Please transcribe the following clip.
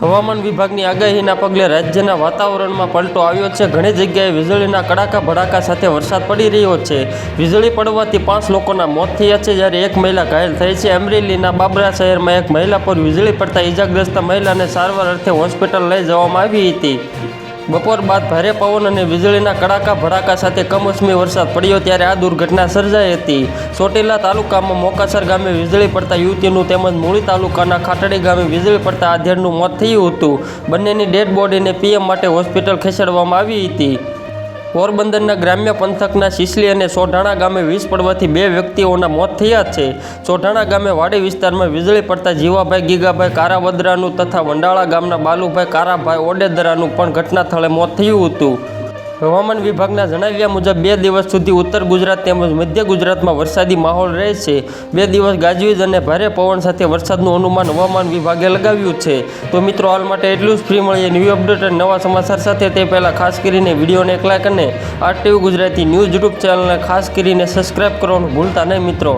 હવામાન વિભાગની આગાહીના પગલે રાજ્યના વાતાવરણમાં પલટો આવ્યો છે. ઘણી જગ્યાએ વીજળીના કડાકા ભડાકા સાથે વરસાદ પડી રહ્યો છે. વીજળી પડવાથી પાંચ લોકોના મોત થયા છે. જ્યારે એક મહિલા ઘાયલ થઈ છે. અમરેલીના બાબરા શહેરમાં એક મહિલા પર વીજળી પડતા ઇજાગ્રસ્ત મહિલાને સારવાર અર્થે હોસ્પિટલ લઈ જવામાં આવી હતી. બપોર બાદ ભારે પવન અને વીજળીના કડાકા ભડાકા સાથે કમોસમી વરસાદ પડ્યો ત્યારે આ દુર્ઘટના સર્જાઈ હતી. ચોટીલા તાલુકામાં મોકાસર ગામે વીજળી પડતા યુવતીનું તેમજ મૂળી તાલુકાના ખાટડી ગામે વીજળી પડતા આધેડનું મોત થયું હતું. બંનેની ડેડ બોડીને પીએમ માટે હોસ્પિટલ ખસેડવામાં આવી હતી. પોરબંદરના ગ્રામ્ય પંથકના સિસલી અને સોઢાણા ગામે વીજ પડવાથી બે વ્યક્તિઓના મોત થયા છે. સોઢાણા ગામે વાડી વિસ્તારમાં વીજળી પડતા જીવાભાઈ, ગીગાભાઈ, કારાવદરાનું તથા વંડાળા ગામના બાલુભાઈ, કારાભાઈ ઓડેદરાનું પણ ઘટના સ્થળે મોત થયું હતું. હવામાન વિભાગના જણાવ્યા મુજબ બે દિવસ સુધી ઉત્તર ગુજરાત તેમજ મધ્ય ગુજરાતમાં વરસાદી માહોલ રહેશે. બે દિવસ ગાજવીજ અને ભારે પવન સાથે વરસાદનું અનુમાન હવામાન વિભાગે લગાવ્યું છે. તો મિત્રો, હાલ માટે એટલું જ. ફ્રી મળીએ ન્યૂ અપડેટ અને નવા સમાચાર સાથે. તે પહેલાં ખાસ કરીને વિડીયોને એક લાઈક અને આરટીવી ગુજરાતી ન્યૂઝ યુટ્યુબ ચેનલને ખાસ કરીને સબસ્ક્રાઈબ કરવાનું ભૂલતા નહીં મિત્રો.